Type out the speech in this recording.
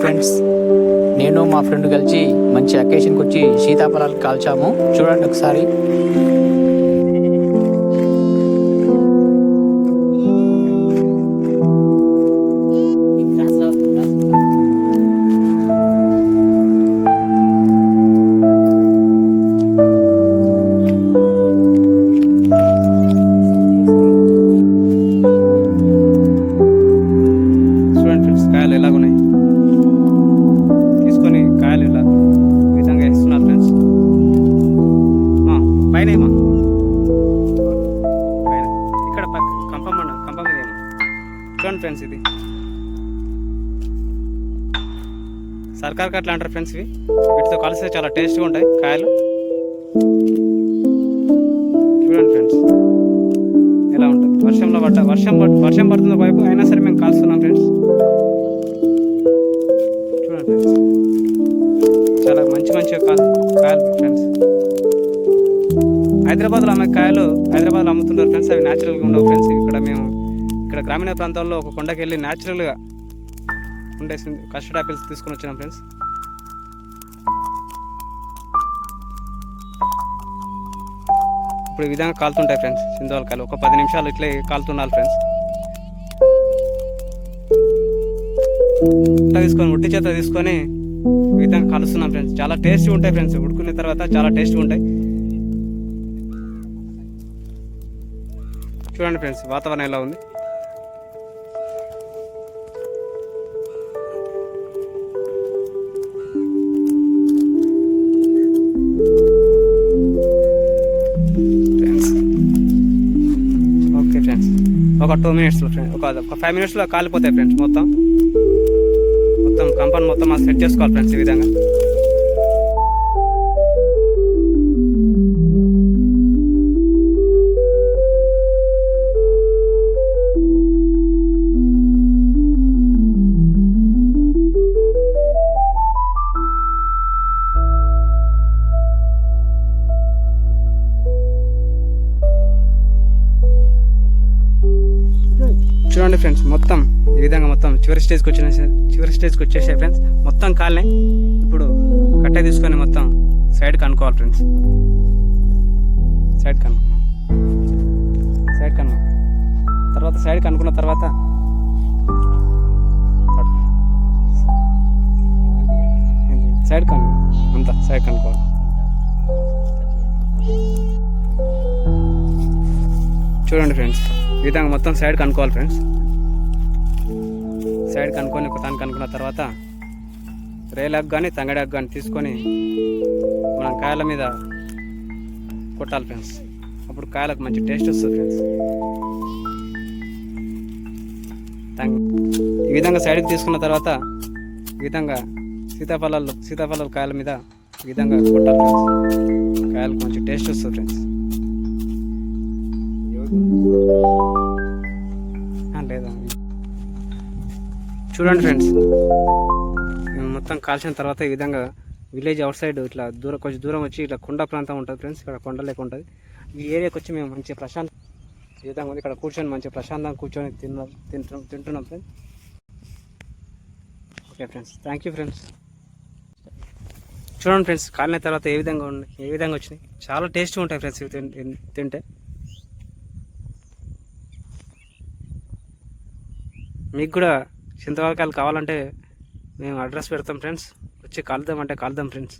Friends నేను మా friend కలిసి మంచి అకేషన్కి వచ్చి సీతాఫలాలు కాల్చాము. చూడండి ఒకసారి. చూడండి ఫ్రెండ్స్ ఇది. సర్కార్ అట్లా అంటారు ఫ్రెండ్స్ ఇవి. వీటితో కలిస్తే చాలా టేస్ట్గా ఉంటాయి కాయలు. చూడండి ఫ్రెండ్స్ ఎలా ఉంటుంది? వర్షంలో పడ్డ వర్షం వర్షం పడుతుంది వైపు అయినా సరే మేము కాల్స్తున్నాం ఫ్రెండ్స్ చూడండి ఫ్రెండ్స్ చాలా మంచి మంచి కాయలు కాయలు ఫ్రెండ్స్ హైదరాబాద్లో అమ్మే కాయలు హైదరాబాద్లో అమ్ముతుంటారు ఫ్రెండ్స్ అవి న్యాచురల్గా ఉండవు ఫ్రెండ్స్ ఇక్కడ మేము ఇక్కడ గ్రామీణ ప్రాంతాల్లో ఒక కొండకి వెళ్ళి న్యాచురల్గా ఉండే కస్టర్డ్ ఆపిల్స్ తీసుకొని వచ్చినాం ఫ్రెండ్స్. ఇప్పుడు ఈ విధంగా కాలుతుంటాయి ఫ్రెండ్స్ సింధువాలకాయలు ఒక పది నిమిషాలు ఇట్లే కాలుతున్నారు ఫ్రెండ్స్. ఇట్లా తీసుకొని ఉట్టి చేత తీసుకొని ఈ విధంగా కలుస్తున్నాం ఫ్రెండ్స్. చాలా టేస్టీ ఉంటాయి ఫ్రెండ్స్. ఉడుకున్న తర్వాత చాలా టేస్టీ ఉంటాయి. చూడండి ఫ్రెండ్స్ వాతావరణం ఎలా ఉంది? ఒక టూ మినిట్స్లో ఫ్రెండ్స్ ఒక ఒక ఫైవ్ మినిట్స్లో కాలిపోతాయి ఫ్రెండ్స్ మొత్తం. మొత్తం కంపౌండ్ మొత్తం మనం సెట్ చేసుకోవాలి ఫ్రెండ్స్ ఈ విధంగా. చూడండి ఫ్రెండ్స్ మొత్తం ఈ విధంగా మొత్తం చివరి స్టేజ్కి వచ్చిన చివరి స్టేజ్కి వచ్చేసాయి ఫ్రెండ్స్. మొత్తం కాలనే ఇప్పుడు కట్టే తీసుకొని మొత్తం సైడ్కి అనుకోవాలి ఫ్రెండ్స్. సైడ్కి అనుకున్నాం సైడ్కి అనుకున్నాం తర్వాత సైడ్కి అనుకున్న తర్వాత సైడ్ కను అంతా సైడ్ కనుకోవాలి చూడండి ఫ్రెండ్స్. ఈ విధంగా మొత్తం సైడ్ కనుక్కోవాలి ఫ్రెండ్స్ సైడ్ కనుక్కొని ఒక కనుక్కున్న తర్వాత రేలాకు కానీ తంగడాకు కానీ తీసుకొని మనం కాయల మీద కొట్టాలి ఫ్రెండ్స్ అప్పుడు కాయలకు మంచి టేస్ట్ వస్తుంది ఫ్రెండ్స్ తంగ్ ఈ విధంగా సైడ్కి తీసుకున్న తర్వాత ఈ విధంగా సీతాఫలాలు సీతాఫలాల కాయల మీద ఈ విధంగా కొట్టాలి ఫ్రెండ్స్ కాయలకు మంచి టేస్ట్ వస్తుంది ఫ్రెండ్స్ లేదా. చూడండి ఫ్రెండ్స్ మేము మొత్తం కాల్చిన తర్వాత ఈ విధంగా విలేజ్ అవుట్ సైడ్ ఇట్లా దూరం కొంచెం దూరం వచ్చి ఇట్లా కొండ ప్రాంతం ఉంటుంది ఫ్రెండ్స్ ఇక్కడ కొండ లేక ఉంటుంది. ఈ ఏరియాకి వచ్చి మేము మంచి ప్రశాంత ఈ విధంగా ఉంది. ఇక్కడ కూర్చొని మంచి ప్రశాంతంగా కూర్చొని తిన్నాం తింటున్నాం తింటున్నాం friends. Okay friends thank you friends. చూడండి ఫ్రెండ్స్ కాలిన తర్వాత ఏ విధంగా ఉన్నాయి ఏ విధంగా వచ్చినాయి. చాలా టేస్టీ ఉంటాయి ఫ్రెండ్స్ ఇవి తింటే. మీకు కూడా చింతవరకాయలు కావాలంటే మేము అడ్రస్ పెడతాం ఫ్రెండ్స్. వచ్చి కలుద్దాం అంటే కలుద్దాం ఫ్రెండ్స్.